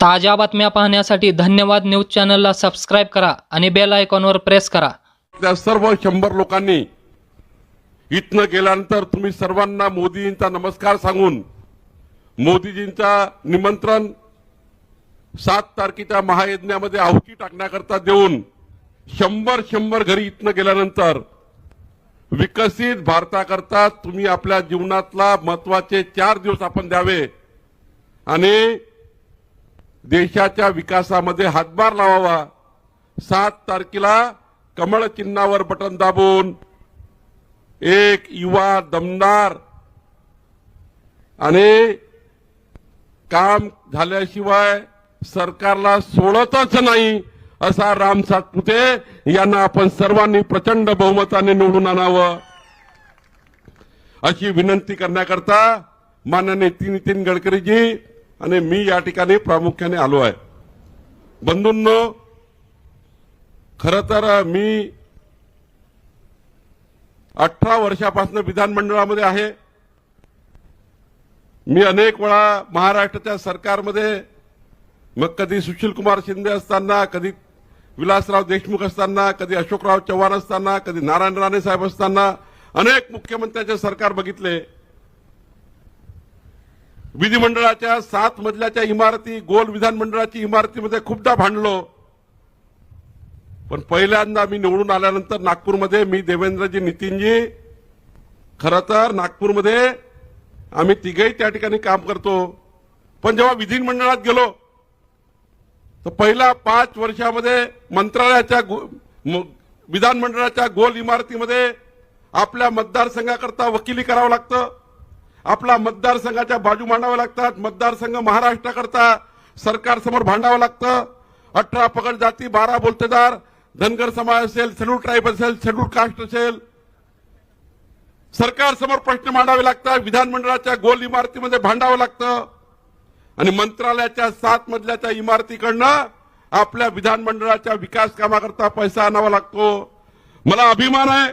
ताज्या बातम्या पाहण्यासाठी धन्यवाद न्यूज चॅनलला सबस्क्राईब करा आणि बेल आयकॉनवर प्रेस करा. त्या सर्व शंभर लोकांनी इथनं गेल्यानंतर तुम्ही सर्वांना मोदीजींचा नमस्कार सांगून मोदीजींचा निमंत्रण सात तारखेच्या महायज्ञामध्ये आहुती टाकण्याकरता देऊन शंभर शंभर घरी इथनं गेल्यानंतर विकसित भारताकरता तुम्ही आपल्या जीवनातला महत्त्वाचे चार दिवस आपण द्यावे आणि देशाच्या विकासामध्ये हातभार लावावा. सात तारखेला कमळ चिन्हावर बटन दाबून एक युवा दमदार आणि काम झाल्याशिवाय सरकारला सोडतच नाही असा राम सातपुते यांना आपण सर्वांनी प्रचंड बहुमताने निवडून आणावं. अशी विनंती करण्याकरता माननीय नितीन गडकरीजी आणि मी या ठिकाणी प्रामुख्याने आलो आहे. बंधूंनो खरं तर मी अठरा वर्षापासून विधानमंडळामध्ये आहे. मी अनेक वेळा महाराष्ट्राच्या सरकारमध्ये मग कधी सुशीलकुमार शिंदे असताना कधी विलासराव देशमुख असताना कधी अशोकराव चव्हाण असताना कधी नारायण राणे साहेब असताना अनेक मुख्यमंत्र्यांचे सरकार बघितले. विधिमंडळाच्या सात मजल्याच्या इमारती गोल विधानमंडळाची इमारतीमध्ये खूपदा भांडलो. पण पहिल्यांदा मी निवडून आल्यानंतर नागपूरमध्ये मी देवेंद्रजी नितीनजी खरं तर नागपूरमध्ये आम्ही तिघही त्या ठिकाणी काम करतो. पण जेव्हा विधिमंडळात गेलो तर पहिल्या पाच वर्षामध्ये मंत्रालयाच्या गो- विधानमंडळाच्या गोल इमारतीमध्ये आपल्या मतदारसंघाकरता वकिली करावं लागतं. आपला मतदारसंघाच्या बाजू मांडाव्या लागतात मतदारसंघ महाराष्ट्राकरता सरकारसमोर भांडावं लागतं. अठरा पकड जाती बारा बोलतेदार धनगर समाज असेल शेड्यूल ट्राईब असेल शेड्यूल कास्ट असेल. सरकारसमोर प्रश्न मांडावे लागतात विधानमंडळाच्या गोल इमारतीमध्ये भांडावं लागतं. आणि मंत्रालयाच्या सात मजल्याच्या इमारतीकडनं आपल्या विधानमंडळाच्या विकास कामाकरता पैसा आणावा लागतो. मला अभिमान आहे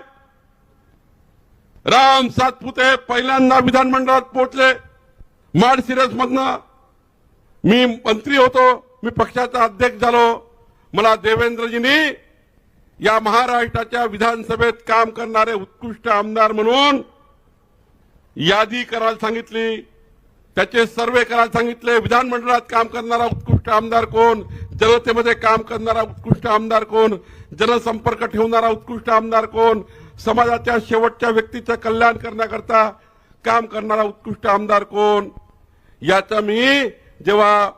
राम सातपुते पहिल्यांदा विधानमंडळात पोहोचले. माडसिरस मधनं मी मंत्री होतो मी पक्षाचा अध्यक्ष झालो. मला देवेंद्रजींनी या महाराष्ट्राच्या विधानसभेत काम करणारे उत्कृष्ट आमदार म्हणून यादी करायला सांगितली. त्याचे सर्वे करायला सांगितले. विधानमंडळात काम करणारा उत्कृष्ट आमदार कोण? जनतेमध्ये काम करणारा उत्कृष्ट आमदार कोण? जनसंपर्क ठेवणारा उत्कृष्ट आमदार कोण? समाजाच्या शेवटच्या व्यक्तीचं कल्याण करण्याकरता काम करणारा उत्कृष्ट आमदार कोण? याचं मी जेव्हा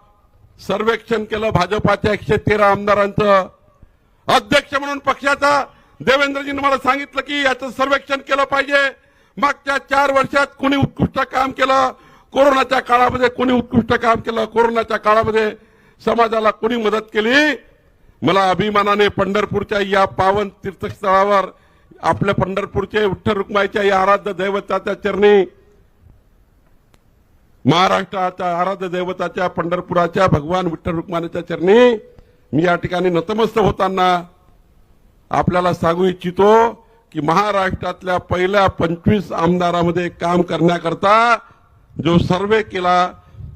सर्वेक्षण केलं भाजपाच्या एकशे तेरा आमदारांचं अध्यक्ष म्हणून पक्षाचा देवेंद्रजीने मला सांगितलं की याचं सर्वेक्षण केलं पाहिजे. मागच्या चार वर्षात कोणी उत्कृष्ट काम केलं? कोरोनाच्या काळामध्ये कोणी उत्कृष्ट काम केलं? कोरोनाच्या काळामध्ये समाजाला कोणी मदत केली? मला अभिमानाने पंढरपूरच्या या पावन तीर्थस्थळावर आपल्या पंढरपूरचे विठ्ठल रुक्माईच्या या आराध्य दैवताच्या चरणी महाराष्ट्राच्या आराध्य दैवताच्या पंढरपुराच्या भगवान विठ्ठल रुक्माईच्या चरणी मी या ठिकाणी नतमस्त होताना आपल्याला सांगू इच्छितो की महाराष्ट्रातल्या पहिल्या पंचवीस आमदारामध्ये काम करण्याकरता जो सर्वे केला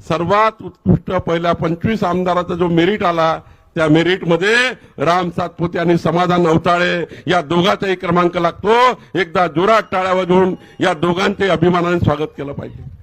सर्वात उत्कृष्ट पहिल्या पंचवीस आमदाराचा जो मेरिट आला त्या मेरिटमध्ये राम सातपुते आणि समाधान अवताळे या दोघाचाही क्रमांक लागतो. एकदा जोरात टाळ्या वाजवून या दोघांचे अभिमानाने स्वागत केलं पाहिजे.